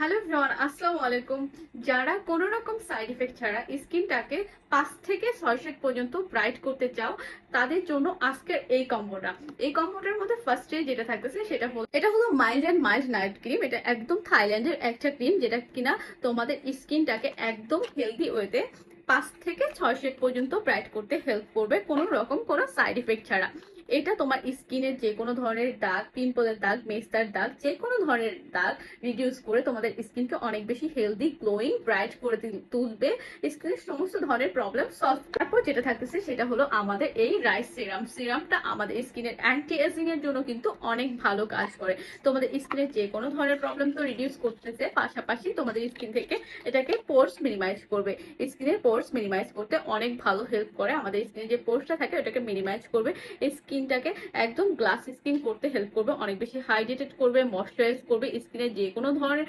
Hello everyone, আসসালামু আলাইকুম। যারা কোনো রকম সাইড ইফেক্ট ছাড়া স্কিনটাকে পাঁচ থেকে ছয় শেড পর্যন্ত ব্রাইট করতে চাও, তাদের জন্য আজকের এই কম্বোটা। এই কম্বোটার মধ্যে ফার্স্টে যেটা থাকতেছে, সেটা হলো এটা হলো mild and mild night cream এটা একদম থাইল্যান্ডের একটা ক্রিম যেটা কিনা তোমাদের স্কিনটাকে একদম হেলদি ওয়েতে পাঁচ থেকে ছয় শেড পর্যন্ত ব্রাইট করতে হেল্প করবে কোনো রকম কোনো সাইড ইফেক্ট ছাড়া। এটা তোমার স্কিনের যে কোনো ধরনের দাগ পিম্পলের দাগ মেস্তার দাগ, যে কোনো ধরনের দাগ রিডিউস করে তোমাদের স্কিনকে অনেক বেশি হেলদি গ্লোয়িং ব্রাইট করে তুলবে। স্কিনের সমস্ত ধরনের প্রবলেম সলভ তারপর যেটা থাকতেছে সেটা হলো আমাদের এই রাইস সিরাম সিরামটা আমাদের স্কিনের অ্যান্টি এজিং এর জন্য কিন্তু অনেক ভালো কাজ করে। তোমাদের স্কিনের যে কোনো ধরনের প্রবলেম তো রিডিউস করতেছে, পাশাপাশি তোমাদের স্কিন থেকে এটাকে পোর্স মিনিমাইজ করবে। স্কিনের পোর্স মিনিমাইজ করতে অনেক ভালো হেল্প করে। আমাদের স্কিনে যে পোর্সটা থাকে, ওটাকে মিনিমাইজ করবে। স্কিনটাকে একদম গ্লাস স্কিন করতে হেল্প করবে, অনেক বেশি হাইড্রেটেড করবে ময়শ্চারাইজ করবে স্কিনের যে কোনো ধরনের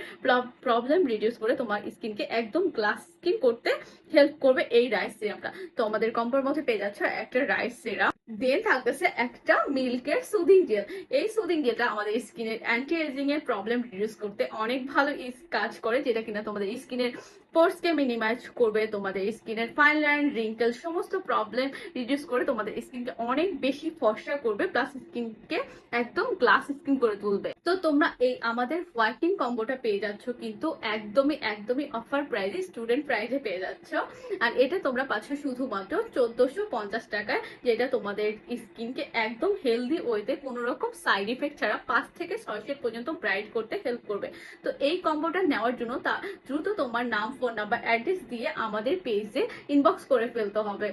প্রবলেম রিডিউস করে তোমার স্কিনকে একদম গ্লাস স্কিন করতে হেল্প করবে এই রাইস সিরামটা তো আমাদের কম্পোর মধ্যে পেয়ে যাচ্ছে একটা রাইস সিরাম দেন থাকতেছে একটা মিল্কের সুদিং জেল এই সুদিং জেলটা আমাদের স্কিনের অ্যান্টি এজিং এর প্রবলেম রিডিউস করতে অনেক ভালো কাজ করে, যেটা কিনা তোমাদের স্কিনের পোর্সকে মিনিমাইজ করবে, তোমাদের স্কিনের ফাইন লাইন রিঙ্কেল সমস্ত প্রবলেম রিডিউস করে তোমাদের স্কিনকে অনেক বেশি ফর্সা করবে প্লাস স্কিনকে একদম গ্লাস স্কিন করে তুলবে। তো তোমরা এই আমাদের হোয়াইটিং কম্বোটা পেয়ে যাচ্ছ, কিন্তু একদমই একদমই অফার প্রাইসে স্টুডেন্ট প্রাইসে পেয়ে যাচ্ছ। আর এটা তোমরা পাচ্ছ শুধুমাত্র চোদ্দশো পঞ্চাশ টাকায়, যেটা তোমাদের স্কিনকে একদম হেলদি ওয়েতে কোনো রকম সাইড ইফেক্ট ছাড়া পাঁচ থেকে ছয় শেড পর্যন্ত ব্রাইট করতে হেল্প করবে। তো এই কম্বোটা নেওয়ার জন্য তা দ্রুত তোমার নাম ফোন নাম্বার অ্যাড্রেস দিয়ে আমাদের পেজে ইনবক্স করে ফেলতে হবে।